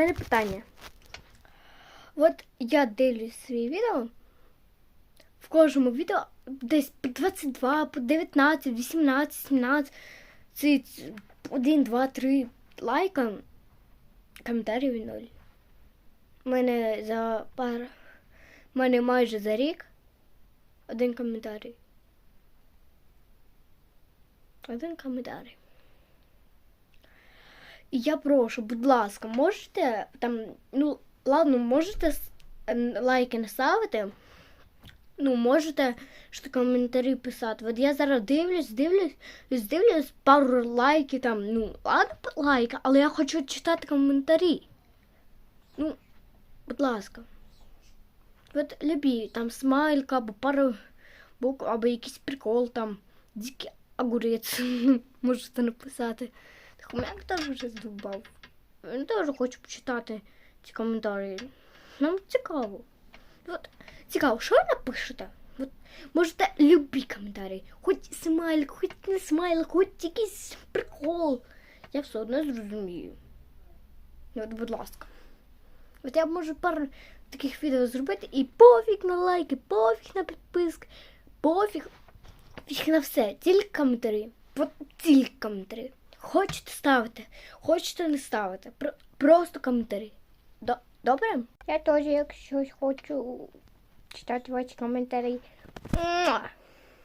мене питання. От я дивлюсь свої відео. В кожному відео десь по 22, по 19, 18, 17, це 1, 2, 3 лайка. Коментарів ноль. У мене за пар. У мене майже за рік один коментарій. Один коментарій. Я прошу, будь ласка, можете там, ну, ладно, можете ем, лайки не ставити. Ну, можете що коментарі писати. От я зараз дивлюсь, дивлюсь, дивлюсь пару лайків там. Ну, ладно, лайки, але я хочу читати коментарі. Ну, будь ласка. От любі, там смайлик або пару букв, або якийсь прикол там, дикий огурець. Можете написати. Так Хомяк теж вже здобав. Він теж хоче почитати ці коментарі. Нам цікаво. От, цікаво, що ви напишете? От, можете любі коментарі. Хоч смайлик, хоч не смайлик, хоч якийсь прикол. Я все одно зрозумію. От, будь ласка. От я можу пару таких відео зробити і пофіг на лайки, пофіг на підписки, пофіг, пофіг на все. Тільки коментарі. От тільки коментарі. Хочете ставити, хочете не ставити. Про- просто коментарі. До- Добре? Я теж, якщо хочу читати ваші коментарі.